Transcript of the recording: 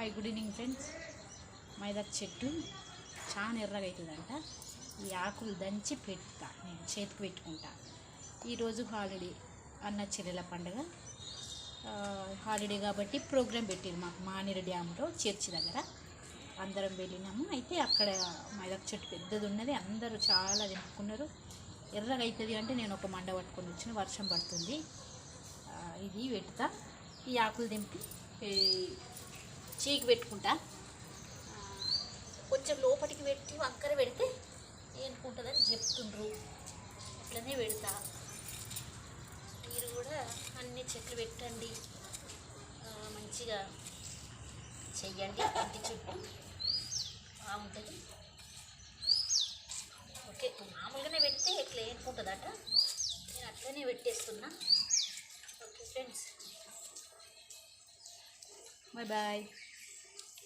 Hi good evening friends. మైదాకు చెట్టు చాలా ఎర్రగా అవుతుందంట ఈ ఆకులు దంచి పెడతా నేను చేతికి పెట్టుకుంటా. ఈరోజు హాలిడే అన్న చెల్లెల పండుగ. హాలిడే కాబట్టి ప్రోగ్రాం పెట్టారు మాకు మానేరు డ్యామ్లో చర్చి దగ్గర. అందరం వెళ్ళినాము. అయితే అక్కడ మైదాకు చెట్టు పెద్దది ఉన్నది. అందరూ చాలా తెంపుకున్నారు ఎర్రగా అవుతుంది అంటే నేను ఒక మండ పట్టుకొని వచ్చిన వర్షం పడుతుంది. ఇది పెడతా. ఈ ఆకులు దింపి చీకి పెట్టుకుంటా. కొంచెం లోపలికి పెట్టి వంకర పెడితే ఏనుకుంటుందని చెప్తుండ్రు. అట్లనే పెడతా. మీరు కూడా అన్ని చెట్లు పెట్టండి. మంచిగా చెయ్యండి. ఇంటి చుట్టూ బాగుంటుంది ఓకే మామూలుగానే పెడితే ఇట్లా ఏనుకుంటుందట. నేను అట్లనే పెట్టేస్తున్నా. Okay friends. Bye bye.